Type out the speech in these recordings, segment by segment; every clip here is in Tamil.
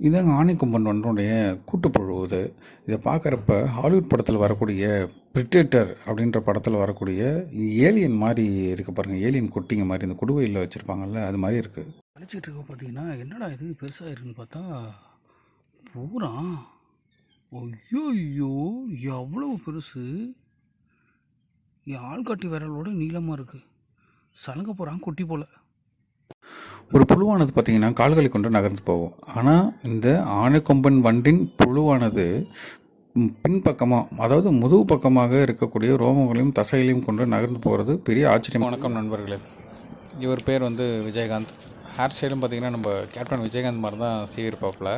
இதாங்க ஆணைக்கும்பன் ஒன்றுடைய கூட்டுப்புழு இது இதை பார்க்குறப்ப ஹாலிவுட் படத்தில் வரக்கூடிய பிரிட்டேட்டர் அப்படின்ற படத்தில் வரக்கூடிய ஏலியன் மாதிரி இருக்குது பாருங்கள் ஏலியன் குட்டிங்க மாதிரி இந்த குடுவையில் வச்சுருப்பாங்கல்ல அது மாதிரி இருக்குது அழைச்சிக்கிட்டு இருக்க பார்த்தீங்கன்னா என்னடா இது? பெருசாக இருக்குன்னு பார்த்தா பூரா ஐயோ ஐயோ எவ்வளோ பெருசு? என் ஆள்காட்டி விரலோட நீளமாக இருக்குது சலங்க போகிறான் குட்டி போல். ஒரு புழுவானது பார்த்தீங்கன்னா கால்களை கொண்டு நகர்ந்து போகும். ஆனால் இந்த ஆணைக்கொம்பன் வண்டின் புழுவானது பின்பக்கமாக அதாவது முதுகு பக்கமாக இருக்கக்கூடிய ரோமங்களையும் தசைகளையும் கொண்டு நகர்ந்து போகிறது பெரிய ஆச்சரியம். வணக்கம் நண்பர்களே. இவர் பேர் வந்து விஜயகாந்த். ஹேர் ஸ்டைலும் பார்த்தீங்கன்னா நம்ம கேப்டன் விஜயகாந்த் மாதிரி தான் சீவிருப்பாப்புல.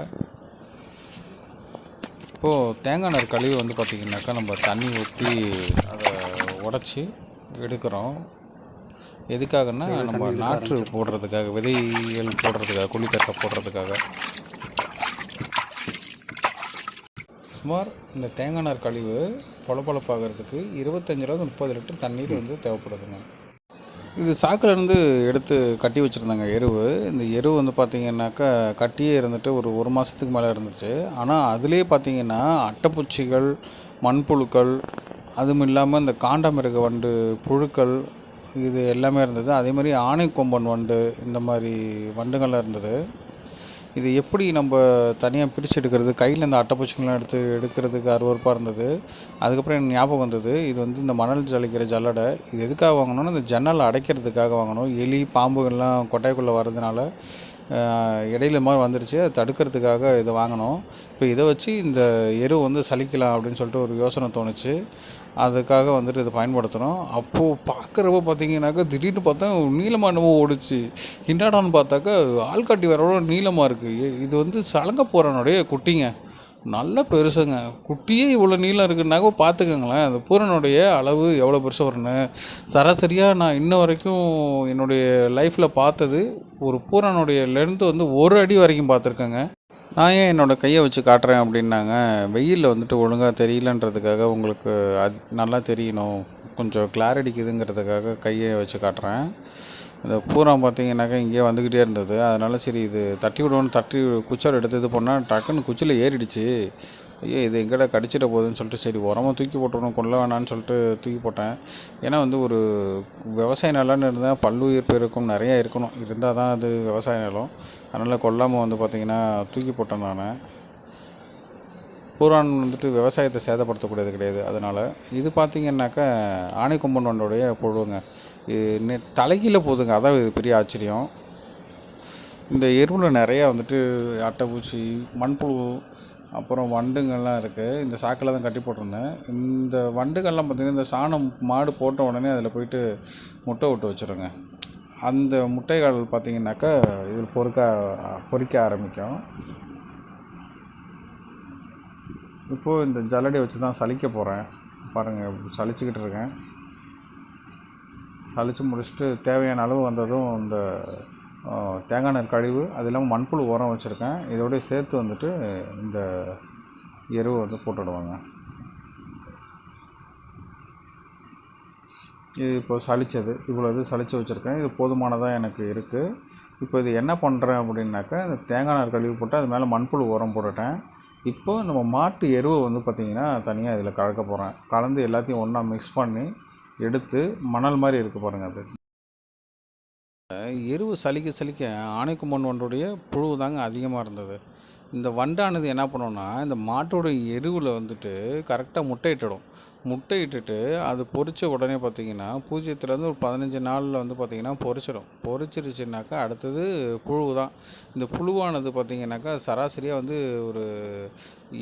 இப்போது தேங்காய் நார் கழிவு வந்து பார்த்திங்கனாக்கா நம்ம தண்ணி ஊற்றி அதை உடச்சி எடுக்கிறோம். எதுக்காகன்னா நம்ம நாற்று போடுறதுக்காக விதைகள் போடுறதுக்காக குழித்தட்டை போடுறதுக்காக. சுமார் இந்த தேங்காய் நார் கழிவு பொலப்பொலப்பாகிறதுக்கு இருபத்தஞ்சு ரூபா முப்பது லிட்டர் தண்ணீர் வந்து தேவைப்படுதுங்க. இது சாக்கில் இருந்து எடுத்து கட்டி வச்சுருந்தாங்க எருவு. இந்த எருவு வந்து பார்த்திங்கனாக்கா கட்டியே இருந்துட்டு ஒரு ஒரு மாதத்துக்கு மேலே இருந்துச்சு. ஆனால் அதுலேயே பார்த்தீங்கன்னா அட்டைப்பூச்சிகள் மண்புழுக்கள் அதுவும் இல்லாமல் இந்த காண்டாமிருக வண்டு புழுக்கள் இது எல்லாமே இருந்தது. அதே மாதிரி ஆணைக்கொம்பன் வண்டு இந்த மாதிரி வண்டுகள்லாம் இருந்தது. இது எப்படி நம்ம தனியாக பிரித்து எடுக்கிறது கையில் இந்த அட்டைப்பூச்சிகள்லாம் எடுத்து எடுக்கிறதுக்கு அருவருப்பாக இருந்தது. அதுக்கப்புறம் எனக்கு ஞாபகம் வந்தது இது வந்து இந்த மணல் ஜலிக்கிற ஜல்லடை. இது எதுக்காக வாங்கணும்னா இந்த ஜன்னல் அடைக்கிறதுக்காக வாங்கணும். எலி பாம்புகள்லாம் கொட்டைக்குள்ளே வர்றதுனால இடையில மாதிரி வந்துடுச்சு அதை தடுக்கிறதுக்காக இதை வாங்கினோம். இப்போ இதை வச்சு இந்த எரு வந்து சலிக்கலாம் அப்படின்னு சொல்லிட்டு ஒரு யோசனை தோணுச்சு. அதுக்காக வந்துட்டு இதை பயன்படுத்துகிறோம் அப்போது பார்க்குறப்ப பார்த்தீங்கன்னாக்கா திடீர்னு பார்த்தா நீளமாக என்னமோ ஓடுச்சு. என்னடான்னு பார்த்தாக்கா ஆள்காட்டி வரவோட நீளமாக இருக்குது இது வந்து சலங்க போகிறனுடைய குட்டிங்க. நல்ல பெருசுங்க. குட்டியே இவ்வளோ நீளம் இருக்குன்னாக்க பார்த்துக்கோங்களேன் அந்த பூரனுடைய அளவு எவ்வளோ பெருசு வரும்னு. சராசரியாக நான் இன்ன வரைக்கும் என்னுடைய லைஃப்பில் பார்த்தது ஒரு பூரனுடைய லென்த்து வந்து ஒரு அடி வரைக்கும் பார்த்துருக்கேங்க. நான் ஏன் என்னோடய கையை வச்சு காட்டுறேன் அப்படின்னாங்க. வெயிலில் வந்துட்டு ஒழுங்காக தெரியலன்றதுக்காக உங்களுக்கு அது நல்லா தெரியணும். கொஞ்சம் கிளாரிட்டிக்குதுங்கிறதுக்காக கையை வச்சு காட்டுறேன். இந்த பூரம் பார்த்தீங்கன்னாக்கா இங்கேயே வந்துக்கிட்டே இருந்தது. அதனால் சரி இது தட்டி விடுவோன்னு தட்டி குச்சால் எடுத்து இது பண்ணால் டக்குன்னு குச்சியில் ஏறிடுச்சு. ஐயோ இது எங்கடா கடிச்சிட போகுதுன்னு சொல்லிட்டு சரி உரமாக தூக்கி போட்டுடணும் கொள்ள வேணான்னு சொல்லிட்டு தூக்கி போட்டேன். ஏன்னா வந்து ஒரு விவசாய நிலம்னு இருந்தால் பல்லுயிர் பெருக்கும் நிறையா இருக்கணும். இருந்தால் தான் அது விவசாய நிலம். அதனால் கொல்லாமல் வந்து பார்த்திங்கன்னா தூக்கி போட்டேன் நான். பூரான் வந்துட்டு விவசாயத்தை சேதப்படுத்தக்கூடியது கிடையாது. அதனால் இது பார்த்திங்கன்னாக்கா ஆணைக்கொம்பன் வண்டோடைய புழுவுங்க இது நெ- தலைகீழ போகுதுங்க அதான் இது பெரிய ஆச்சரியம். இந்த எருவில் நிறையா வந்துட்டு அட்டைப்பூச்சி மண்புழு அப்புறம் வண்டுங்கள்லாம் இருக்குது இந்த சாக்கில் தான் கட்டி போட்டிருந்தேன். இந்த வண்டுகள்லாம் பார்த்திங்கன்னா இந்த சாணம் மாடு போட்ட உடனே அதில் போயிட்டு முட்டை விட்டு வச்சுருங்க. அந்த முட்டைகள் பார்த்திங்கனாக்கா இதில் பொறுக்க பொறிக்க ஆரம்பிக்கும். இப்போது இந்த ஜல்லடை வச்சு தான் சலிக்க போகிறேன் பாருங்கள் சலிச்சுக்கிட்டு இருக்கேன். சலித்து முடிச்சுட்டு தேவையான அளவு வந்ததும் இந்த தேங்காய் எண்ணெய் கழிவு அது இல்லாமல் மண்புழு உரம் வச்சுருக்கேன். இதோடய சேர்த்து வந்துட்டு இந்த எருவை வந்து போட்டுடுவாங்க. இது இப்போ சளிச்சது. இவ்வளோ இது சளிச்சு வச்சுருக்கேன். இது போதுமானதாக எனக்கு இருக்குது இப்போ இது என்ன பண்ணுறேன் அப்படின்னாக்கா இந்த தேங்காய் நார் கழுவி போட்டு அது மேலே மண்புழு உரம் போட்டுட்டேன். இப்போது நம்ம மாட்டு எருவை வந்து பார்த்திங்கன்னா தனியாக இதில் கலக்க போகிறேன் கலந்து எல்லாத்தையும் ஒன்றா மிக்ஸ் பண்ணி எடுத்து மணல் மாதிரி இருக்குது பாருங்கள் அது. எருவு சலிக்க சலிக்க ஆணைக்குமன் வண்டுடைய புழு தாங்க அதிகமாக இருந்தது. இந்த வண்டானது என்ன பண்ணும்னா இந்த மாட்டோட எருவில் வந்துட்டு கரெக்டாக முட்டையிட்டுடும். முட்டை இட்டுட்டு அது பொரிச்ச உடனே பார்த்தீங்கன்னா பூஜ்ஜியத்துலேருந்து ஒரு பதினஞ்சு நாளில் வந்து பார்த்தீங்கன்னா பொரிச்சிடும். பொரிச்சிருச்சுனாக்கா அடுத்தது புழு தான் இந்த புழுவானது பார்த்தீங்கன்னாக்கா சராசரியாக வந்து ஒரு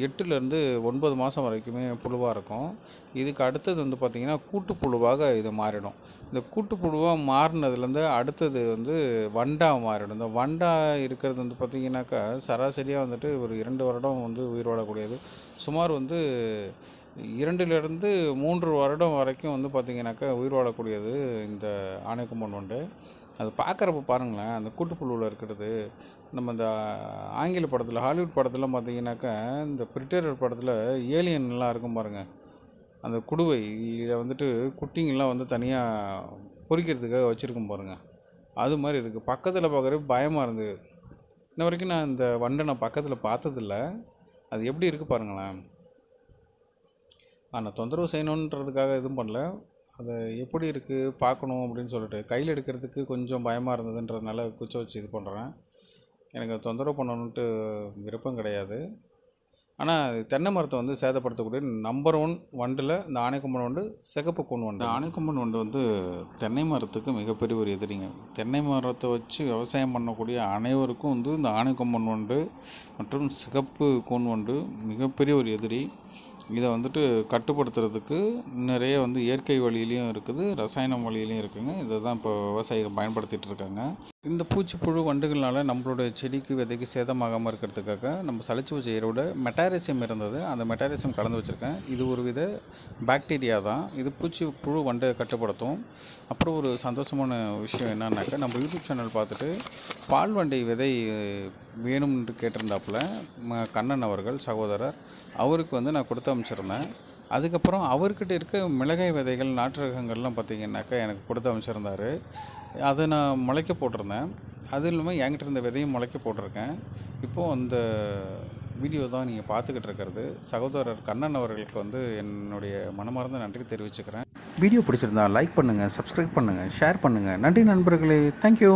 எட்டுலேருந்து ஒன்பது மாதம் வரைக்குமே புழுவாக இருக்கும். இதுக்கு அடுத்தது வந்து பார்த்திங்கன்னா கூட்டுப்புழுவாக இது மாறிடும். இந்த கூட்டுப்புழுவாக மாறினதுலேருந்து அடுத்தது வந்து வண்டா மாறிடும். இந்த வண்டா இருக்கிறது வந்து பார்த்திங்கனாக்கா சராசரியாக வந்துட்டு ஒரு இரண்டு வருடம் வந்து உயிர் வாழக்கூடியது சுமார் வந்து இரண்டிலிருந்து மூன்று வருடம் வரைக்கும் வந்து பார்த்திங்கனாக்கா உயிர் வாழக்கூடியது இந்த ஆணைக்கும்பன் வண்டு அது பார்க்குறப்ப பாருங்களேன் அந்த கூட்டுப்புழுவில் இருக்கிறது நம்ம இந்த ஆங்கில படத்தில் ஹாலிவுட் படத்தில் பார்த்தீங்கன்னாக்கா இந்த பிரிட்டேரர் படத்தில் ஏலியன்லாம் இருக்கும் பாருங்கள் அந்த குடுவை இதில் வந்துட்டு குட்டிங்கெல்லாம் வந்து தனியாக பொறிக்கிறதுக்காக வச்சுருக்கும் பாருங்கள் அது மாதிரி இருக்குது பக்கத்தில் பார்க்குறப்ப பயமாக இருந்தது. இன்ன வரைக்கும் நான் இந்த வண்டை நான் பக்கத்தில் பார்த்ததில்ல. அது எப்படி இருக்குது பாருங்களேன். ஆனால் தொந்தரவு செய்யணுன்றதுக்காக எதுவும் பண்ணல. அது எப்படி இருக்குது பார்க்கணும் அப்படின்னு சொல்லிட்டு கையில் எடுக்கிறதுக்கு கொஞ்சம் பயமாக இருந்ததுன்றதுனால குச்சை வச்சு இது பண்ணுறேன் எனக்கு தொந்தரவு பண்ணணுன்ட்டு விருப்பம் கிடையாது. ஆனால் தென்னை மரத்தை வந்து சேதப்படுத்தக்கூடிய நம்பர் ஒன் வண்டில் இந்த ஆனைக்கொம்பன் வண்டு சிகப்பு கூன் வண்டு. ஆனைக்கொம்பன் வண்டு வந்து தென்னை மரத்துக்கு மிகப்பெரிய ஒரு எதிரிங்க. தென்னை மரத்தை வச்சு விவசாயம் பண்ணக்கூடிய அனைவருக்கும் வந்து இந்த ஆனைக்கொம்பன் வண்டு மற்றும் சிகப்பு கூன் வண்டு மிகப்பெரிய ஒரு எதிரி. இதை வந்துட்டு கட்டுப்படுத்துறதுக்கு நிறைய வந்து இயற்கை வழியிலையும் இருக்குது ரசாயனம் வழியிலையும் இருக்குதுங்க இதை தான் இப்போ விவசாயிகள் பயன்படுத்திட்டு இருக்காங்க. இந்த பூச்சிப்புழு வண்டுகள்னால நம்மளோட செடிக்கு விதைக்கு சேதமாகாமல் இருக்கிறதுக்காக நம்ம சளிச்சு வச்ச எரோட மெட்டாரிசியம் இருந்தது. அந்த மெட்டாரிசியம் கலந்து வச்சுருக்கேன். இது ஒரு வித பாக்டீரியா தான். இது பூச்சி புழு வண்டை கட்டுப்படுத்தும். அப்புறம் ஒரு சந்தோஷமான விஷயம் என்னன்னாக்கா நம்ம யூடியூப் சேனல் பார்த்துட்டு பால் வண்டை விதை வேணும்னு கேட்டிருந்தாப்புல ம- கண்ணன் அவர்கள் சகோதரர் அவருக்கு வந்து நான் கொடுத்து அனுப்பிச்சிருந்தேன் அதுக்கப்புறம் அவர்கிட்ட இருக்க மிளகாய் விதைகள் நாட்டு ரகங்கள்லாம் பார்த்தீங்கன்னாக்கா எனக்கு கொடுத்து அமைச்சிருந்தாரு. அதை நான் முளைக்க போட்டிருந்தேன். அது இல்லாமல் என்கிட்ட இருந்த விதையும் முளைக்க போட்டிருக்கேன். இப்போது அந்த வீடியோ தான் நீங்கள் பார்த்துக்கிட்டு இருக்கிறது. சகோதரர் கண்ணன் அவர்களுக்கு வந்து என்னுடைய மனமார்ந்த நன்றி தெரிவிச்சுக்கிறேன். வீடியோ பிடிச்சிருந்தா லைக் பண்ணுங்கள் சப்ஸ்கிரைப் பண்ணுங்கள் ஷேர் பண்ணுங்கள் நன்றி நண்பர்களே தேங்க்யூ